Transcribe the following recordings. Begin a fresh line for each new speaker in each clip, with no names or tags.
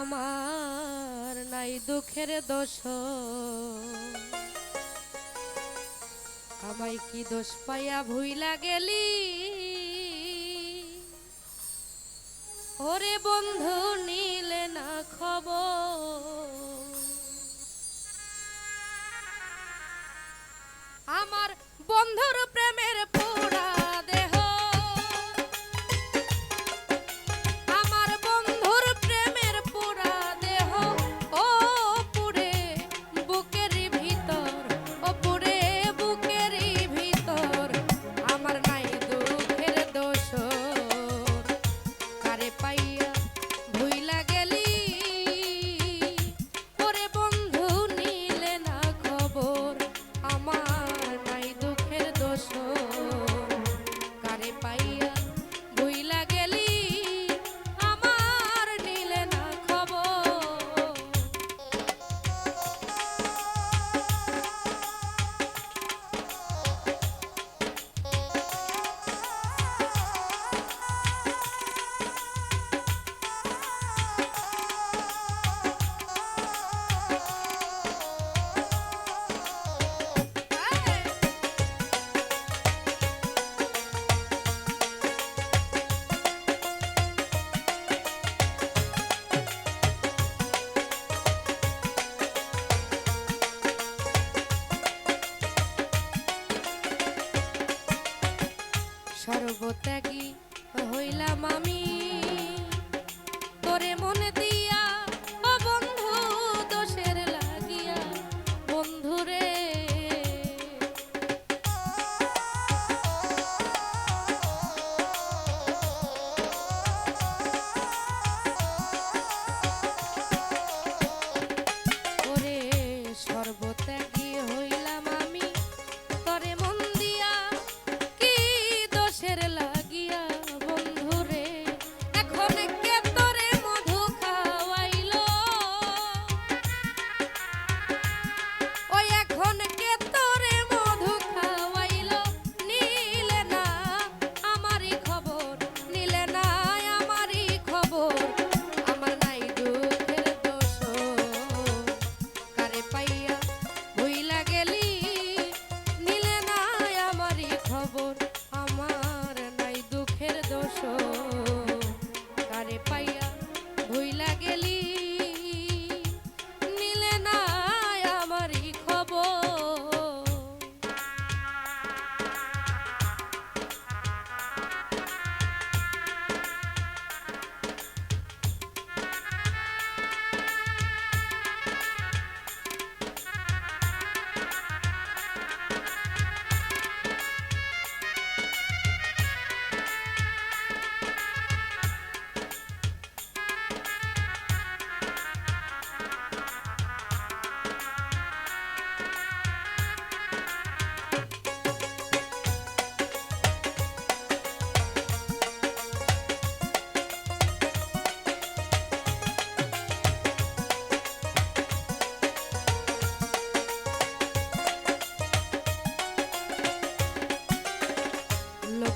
আমার নাই দুঃখের দোষ। আমায় কি দোষ পাইয়া ভুইলা গেলি? ওরে বন্ধু, নিলে না খবর। আমার বন্ধুর প্রেমের সর্বত্যাগী হইলাম আমি। তোরে মনে দিয়া aquele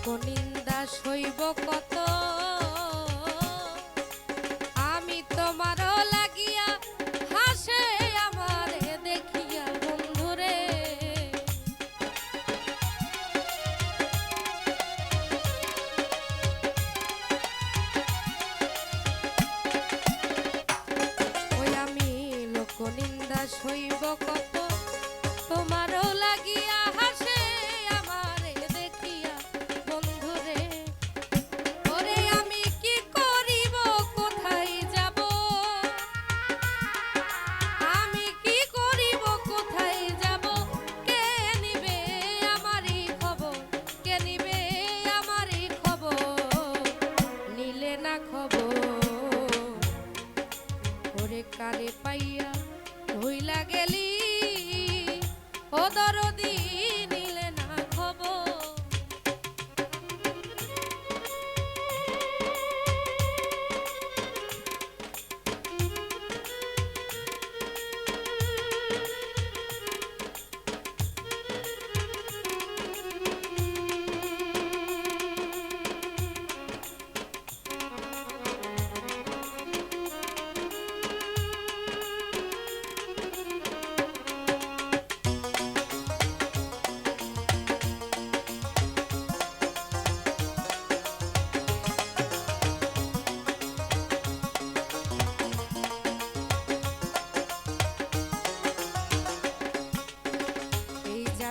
অপনিন্দা সইব কত? আমি তোমার লাগিয়া হাসে আমার দেখিয়া, বন্ধুরে। ওই আমি লোকনিন্দা সইব কত?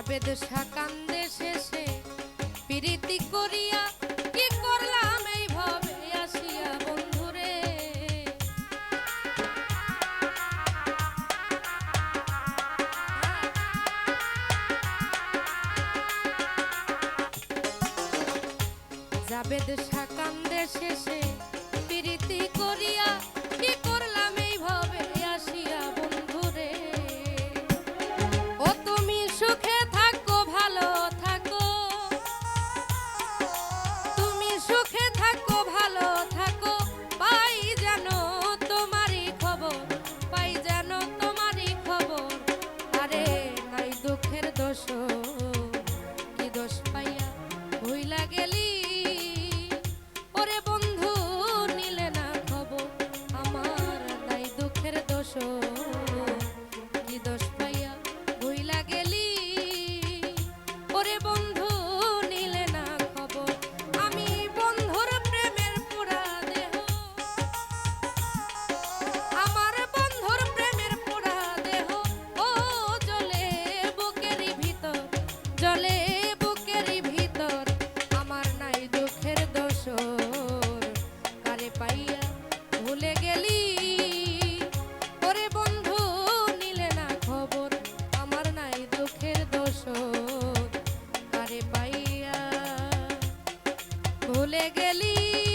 বেদ সাকান্দে শেষে। প্রীতি করিয়া কি করলাম এই ভাবে আসিয়া বন্ধুরে। যাবে সাকান্দে শেষে ভুলে গেলি?